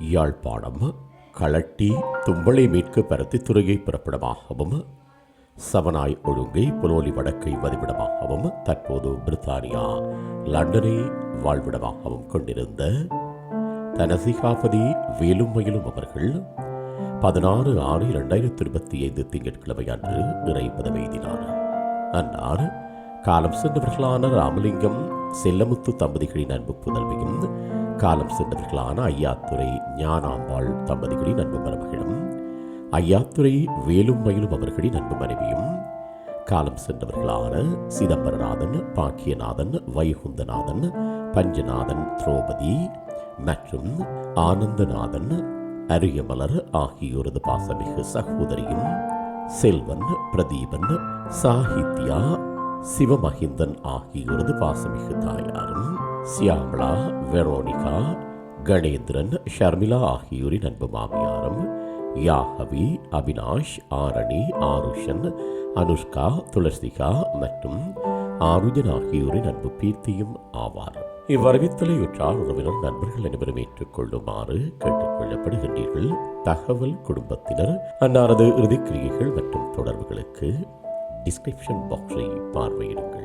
யாழ்ப்பாணம் களட்டி தும்பளை மீட்க பரத்தி துறையை பிறப்பிடமாகவும் சவனாய் ஒழுங்கை புலோலி வடக்கை வதிவிடமாகவும் தற்போது பிரித்தானியா லண்டனை வாழ்விடமாகவும் கொண்டிருந்த தனசிகாபதி வேலும் மயிலும் அவர்கள் பதினாறு ஆறு இரண்டாயிரத்தி இருபத்தி ஐந்து திங்கட்கிழமை அன்று இறைப்பதம் எய்தினார். அன்னார் காலம் சென்றவர்களான ராமலிங்கம் செல்லமுத்து தம்பதிகளின் அன்பு புதல்வியும் காலம் சென்றவர்களான ஐயாத்துறை ஞானாம்பாள் தம்பதிகளின் அன்பு மருமகளும் ஐயாத்துறை வேலும் மயிலும் அவர்களின் அன்பு மனைவியும் காலம் சென்றவர்களான சிதம்பரநாதன் பாக்கியநாதன் வைகுந்தநாதன் பஞ்சநாதன் திரௌபதி மற்றும் ஆனந்தநாதன் அரியமலர் ஆகியோரது பாசமிகு சகோதரியும் செல்வன் பிரதீபன் சாகித்யா சிவமகிந்தன் ஆகியோரது பாசமிகு தாயாரும் சியாமளா வெரோனிகா கணேந்திரன் ஷர்மிளா ஆகியோரின் அன்பு மாமியாரும் யாகவி அவினாஷ் ஆரணி ஆருஷன் அனுஷ்கா துளசிகா மற்றும் ஆருஜன் ஆகியோரின் அன்பு பீர்த்தியும் ஆவார். இவ்வரவித்தலையுற்றார் உறவினர் நண்பர்கள் அனைவரும் ஏற்றுக்கொள்ளுமாறு கேட்டுக்கொள்ளப்படுகின்றீர்கள் தகவல் குடும்பத்தினர் அன்னாரது இறுதிக்கிரியைகள் மற்றும் தொடர்புகளுக்கு டிஸ்கிரிப்ஷன் பாக்ஸை பார்வையிடுங்கள்.